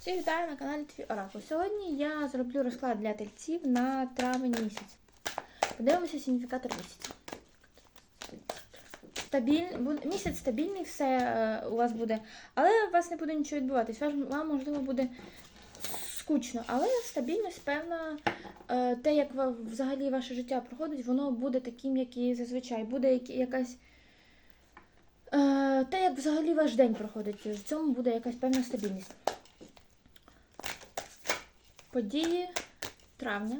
Всіх вітаю на каналі Твій Оракул. Сьогодні я зроблю розклад для тельців на травень місяць. Подивимося сигніфікатор місяця. Стабіль... Місяць стабільний, все е, у вас буде, але у вас не буде нічого відбуватись. Вам, можливо, буде скучно, але стабільність, певна, е, те, як взагалі ваше життя проходить, воно буде таким, як і зазвичай. Буде якась. Е, те, як взагалі ваш день проходить, в цьому буде якась певна стабільність. Події травня.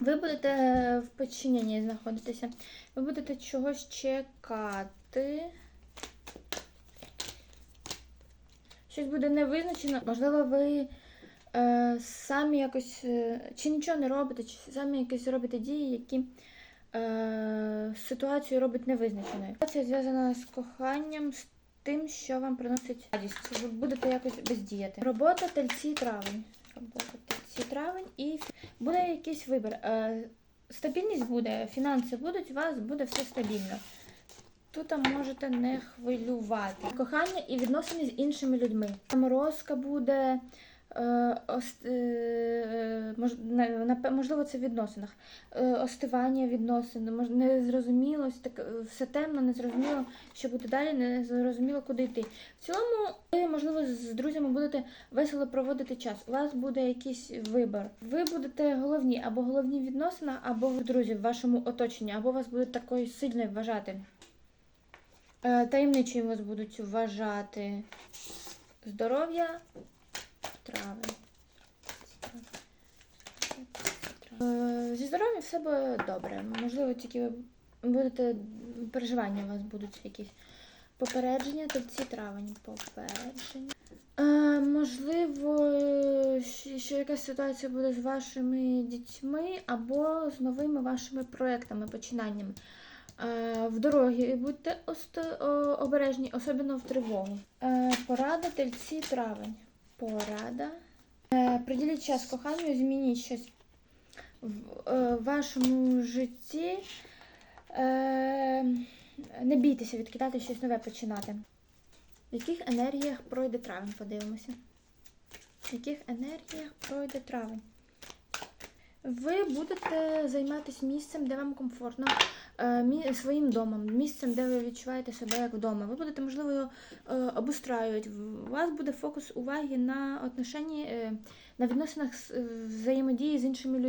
Ви будете в підчиненні знаходитися. Ви будете чогось чекати. Щось буде невизначено. Можливо, ви е, самі якось е, чи нічого не робите, чи самі якось робите дії, які е, ситуацію робить невизначеною. Ситуація зв'язана з коханням, з тим, що вам приносить радість. Ви будете якось бездіяти. Робота тельці травень. Робота тельці травень і буде якийсь вибір. Е, стабільність буде, фінанси будуть, у вас буде все стабільно. Тут можете не хвилювати. Кохання і відносини з іншими людьми. Заморозка буде. Е, е, можливо, це в відносинах. Е, остивання відносин, незрозумілость, так, все темно, незрозуміло, що буде далі, незрозуміло, куди йти. В цілому, ви, можливо, з друзями будете весело проводити час. У вас буде якийсь вибір. Ви будете головні або головні відносина, або друзі в вашому оточенні, або вас будуть такою сильною вважати. Таємничою вас будуть вважати. Здоров'я. Травень. Е, Зі здоров'ям все буде добре. Можливо, тільки ви будете переживання у вас будуть якісь. Попередження, тобто травень. Попередження. Е, можливо, що- якась ситуація буде з вашими дітьми або з новими вашими проектами, починаннями. Е, в дорогі будьте обережні, особливо в тривогу. Е, порада тельці травень. Порада. Е, приділіть час коханню, змініть щось в е, вашому житті. Е, не бійтеся відкидати щось нове починати. В яких енергіях пройде травень? Подивимося. В яких енергіях пройде травень? Ви будете займатися місцем, де вам комфортно, е, своїм домом, місцем, де ви відчуваєте себе як вдома. Ви будете, можливо, його обустраювати. У вас буде фокус уваги на отношенні, на відносинах взаємодії з іншими людьми.